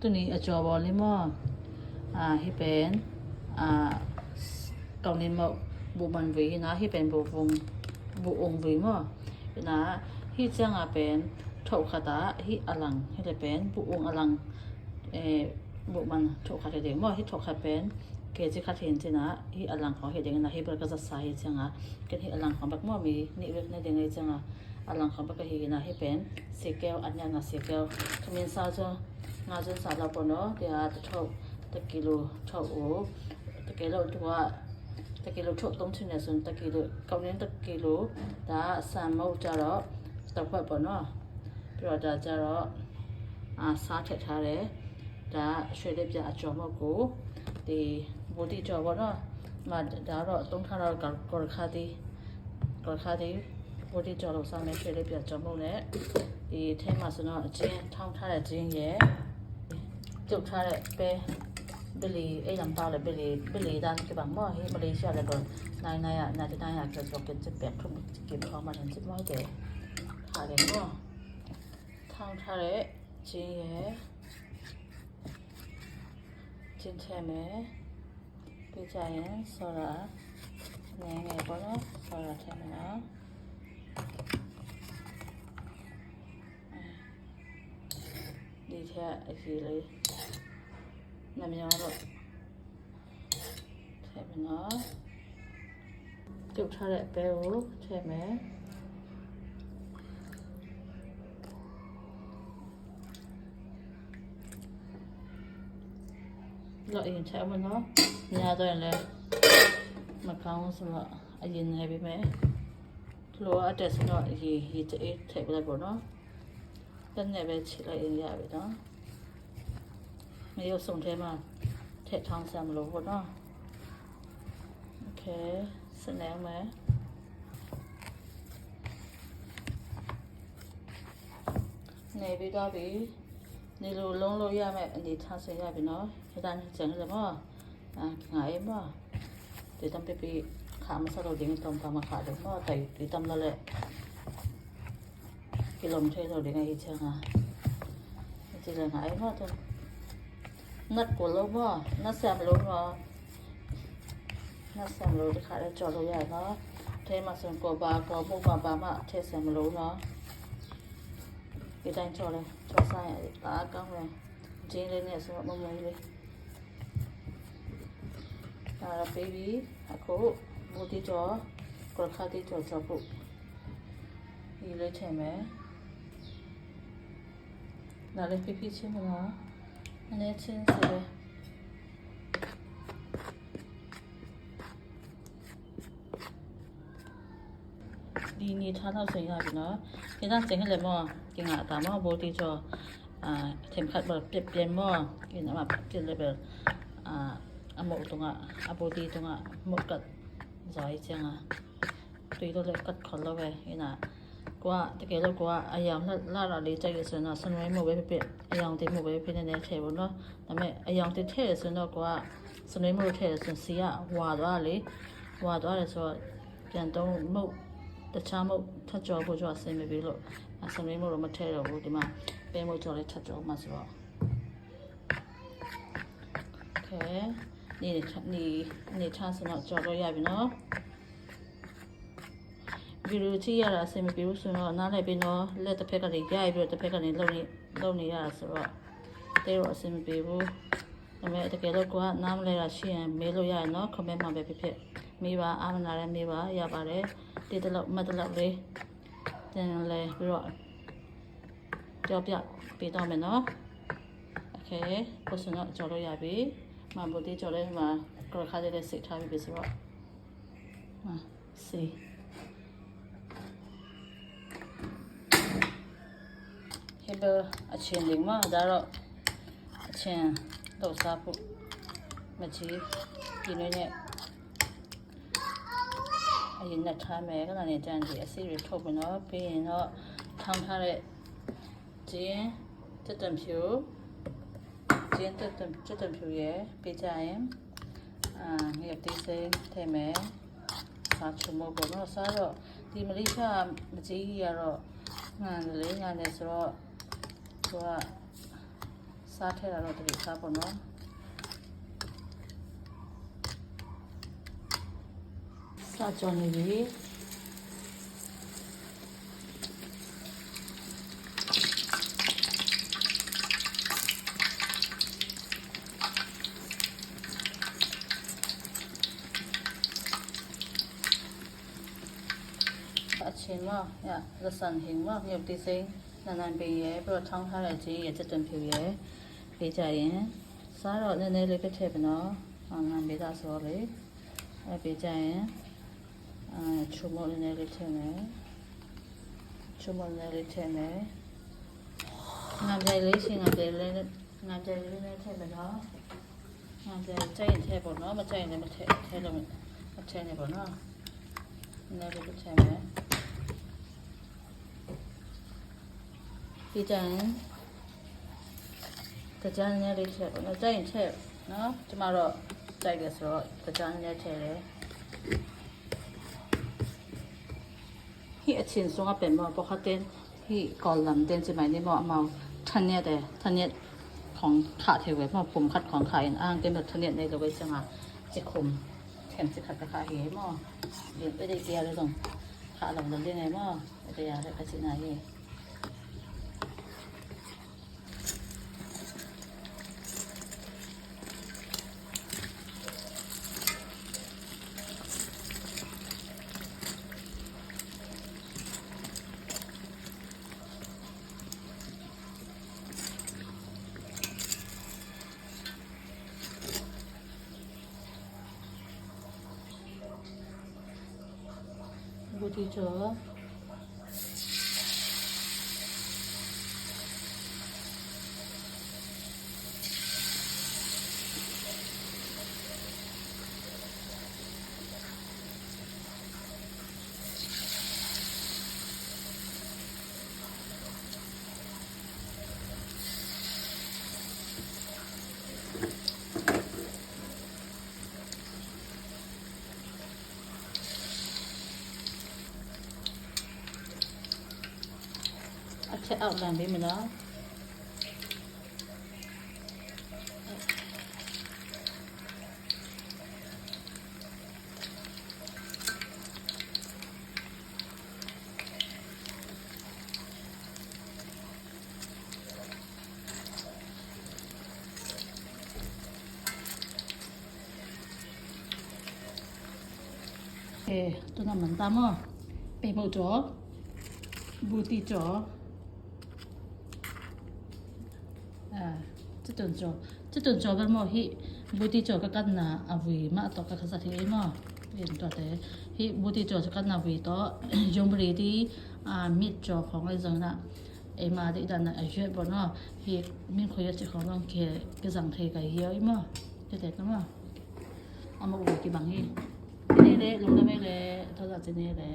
ตัวนี้อาจอบอลลิมออ่าให้เป็นอ่าตอนนี้มาบุมันวีนะให้เป็นบุวงบุองวีมอนะที่จ้างอาเป็นถูกขตาที่อลังให้เป็นบุองอลังเอบุมันถูกขัดเด็กมอให้ถูกขัดเป็นเกจิขัดเห็นจนะที่อลังของเห็เด็กนะที่ประกาศตริย์ใส่จ้างอาเกที่อลังของแบบมอมีนี่เว็บในเด็กในจ้างอาอลังของแบบก็เห็นะที่เป็นเสกแก้วอันยานะเสกแก้วขมิ้นซาจ้า 5စွန်းစာလောက်ပေါ့နော်ဒီဟာတစ်ထုပ်1ကီလိုထုပ်ကိုတကယ်လို့သူကတကယ်လို့ထုတ်သုံးချင်တယ်ဆိုရင်တကယ်လို့ကောင်းတဲ့တကယ်လို့ဒါဆန်မုတ်ကြတော့တစ်ခွက်ပေါ့နော်ပြီးတော့ဒါကြတော့အာစားထည့်ထားတယ်ဒါရွှေလက်ပြအကျော်မုတ်ကိုဒီဘူတီကျော်ပေါ့နော်မဒါတော့သုံးထားတော့ကော်ခါတီကော်ခါတီဘူတီကျော်လို့စားမယ်ရွှေလက်ပြကျော်မုတ်နဲ့ဒီထဲမှာဆိုတော့အချင်းထောင်းထားတဲ့ဂျင်းရဲ့ ကျုပ်ထားတဲ့ပဲဘလီအဲ့လမ်းပါလေဘလီဘလီဒန်ကဘာမောဟိမလေးရှာလေတော့နိုင်နိုင်ရနိုင်တိုင်းရကျော်ကျော်ကစ်ပဲထုံးကိဘောမှန်စစ်မိုက်တယ်ခါတယ်နော်ထောင်းထားတဲ့ဂျင်းရဲ့ချင်းထဲမယ်ပြကြရင်ဆောတာနည်းငယ်ပေါ့နော်ဆောတာထဲမယ်နော်ဒီထက်အကြီးလေး နမရောတော့ထဲမယ်နော်ပြုတ်ထားတဲ့အပဲကိုထဲမယ်လောအရင်ထဲမယ်နော်ညာတော့ရင်လည်းမကောင်းဆိုတော့အရင်နေပြီမယ်လောအတက်စတော့ရေရေတေးထည့်ပြလိုက်ပေါ့နော်တက်နေပဲချလိုက်ရင်ရပြီနော် မရုပ်စုံထဲမှာထည့်ထောင်းစမ်းမလို့ပေါ့နော်โอเคစနေမယ်နေပြီးတော့ပြီ နေလိုလုံးလို့ရမယ်အနေထားဆင်ရပြီနော်ဒီတိုင်းကျန်တယ်မောအာငါအေးမောဒီတမ်ပပီ ခါမစလို့ဒီတမ်တမ်ခါတယ်မောတိုင်ဒီတမ်လလေကီလိုမီတာတော့ဒီ ngay ချာဒီလည်းငါအေးမောတော့နတ်ကိုလုံးမောနတ်ဆမ်လုံးမောနတ်ဆမ်လုံးဒီခါလေးကြော်လို့ရနော်ထဲမှာစံကိုပါကောမှုပါပါမထဲဆမ်လုံးနော်ဒီတိုင်းချော်လဲချော်ဆိုင်ရတယ်ဒါအကောင်းပဲဂျင်းလေးနဲ့ဆိုတော့မမလေးလေးဒါတော့ baby အခုဘူတီချော်ကရခါတီချော်ချော်ဖို့ဒီလေးထည့်မယ်ဒါလေးပြပြချင်းမလား 내 진술에 니니 찬업생 이나비나 계산생 헬레 뭐 깽아 다마 보디죠 아 템카 뭐 뻬뻬 뭐 이나 막 뻬레벨 아 아모 동아 아보디 동아 못갓 자이쟁아 또 이거 렉갓 걸러베 이나 ကအဘောတီတုံးကမုတ်ကတ်ဇိုင်းချင်อ่ะတွေ့တော့လည်းကတ်ခေါ်လို့ပဲဟင်းနာကွာတကယ်လို့ကွာအယောင်နဲ့လာလာလေးကြိုက်ရဆိုတော့စနွေးမှုပဲဖြစ်ဖြစ်အယောင်တိမှုပဲဖြစ်နေနေထည့်ဖို့နော်ဒါပေမဲ့အယောင်တိထည့်ရဆိုတော့ကွာစနွေးမှုထည့်ရဆိုစီကဝါသွားလေဝါသွားတယ်ဆိုတော့ပြန်တော့မုတ် တခြားမဟုတ်ထပ်ကြောဖို့ကြောအဆင်မပြေလို့အဆင်မပြေလို့တော့မထည့်တော့ဘူးဒီမှာပဲမို့ကြောလေးထပ်ကြောမှဆိုတော့โอเคนี่นี่นี่ထားစတော့ကြောတော့ရပြီနော်ဗီ ဒီယိုကြည့်ရတာအဆင်မပြေဘူးဆိုတော့နားလည်ပြီးတော့လက်တစ်ဖက်ကနေရိုက်ပြီးတော့တစ်ဖက်ကနေလုံနေလုံနေရတာဆိုတော့တဲတော့အဆင်မပြေဘူးဒါပေမဲ့တကယ်တော့ကိုကနားမလဲတာရှိရင်မေးလို့ရရနော် comment မှာပဲဖြစ်ဖြစ်မေးပါအားမနာတဲ့မေးပါရပါတယ် ဒီတလောက်မတလောက်လေးတင်လဲပြီးတော့ကြောပြပေးတော့မယ်နော်โอเคကိုစတော့ကြော်လို့ရပြီမဘူတီကြော်လဲမှာကရခါတဲ့စိတ်ထားပြီးပြီဆိုတော့ဟာစီ ဟေဘအချင်းလေးမှာဒါတော့အချင်းတော့စားဖို့မချီဒီနေ့နဲ့အရင်နဲ့ထားမယ်ခဏနေကြမ်းကြည့်အစီတွေထုတ်ပြီးတော့ပြီးရင်တော့ထောင်းထားတဲ့ဂျင်းတက်တံဖြူဂျင်းတက်တံတက်တံဖြူရဲ့ပေးကြရင်အာငယ်တေးစိမ်းထည့်မယ်စားချုံမပေါ့နော်စားတော့ဒီမလေးရှားမကြီးကြီးကတော့ငန်လေးငန်နေဆိုတော့ tua sa thế la nó tri sa po no sa cho ni ri Hãy chín cho kênh Ghiền Mì Gõ Để không bỏ lỡ နန်နန်ပေးရပြီးတော့ထောင်းထားတဲ့ကြီးရတက်တွင်ဖြူရပေးကြရင်စားတော့နည်းနည်းလေးပဲထည့်ပါနော်။အငန်ပေးတာဆိုလေအဲပေးကြရင်အဲချုံမနည်းနည်းလေးထည့်မယ်။ချုံမနည်းနည်းလေးထည့်မယ်။ငါပြလေးရှင်ငါပြလေးငါပြလေးလေးထည့်မယ်နော်။ငါပြကြိုက်ရင်ထည့်ပေါ့နော်မကြိုက်ရင်လည်းမထည့်ထည့်လို့မထည့်နဲ့ပေါ့နော်။နည်းလေးထည့်မယ်။ ဒီကြရင်ကြမ်းနေလေးချက်ပေါ့နော်ကြိုက်ရင်ချက်နော်ကျမတော့ကြိုက်တယ်ဆိုတော့ကြမ်းနေချက်တယ်ဟိအချင်းဆုံးအပင်မပခတ်တဲ့ဟိကောလမ်တဲ့จิไม่ได้มอเมาทันเนี่ยแต่ทันเนี่ยของขาเทเวมาปุ่มคัดของขายอ้างเต็มแบบทันเนี่ยในกระเวจังอ่ะจะคุมแถมจะขัดกระขาเหี้ยมอเดี๋ยวไปได้เกียร์เลยตรงขาหลังตรงได้ไงมอไปได้ยาได้ไปสิไหนเหี้ ย 어디 I'll check out làm bên mình đó. Tôi làm mắm tăm à? bề màu chó. Bù tì chó. chitun jo chitun jo bar mo hi buti jo ka kanna awi ma to ka khasa the ma yen to te hi buti jo ka kanna wi to jong bri di a mit jo khong ai jong na e ma de dan na je bo no hi min khoya che khong long ke ke jang the ka hi ai ma te te ta ma ama u ki bang hi ne ne long na me le to da che ne le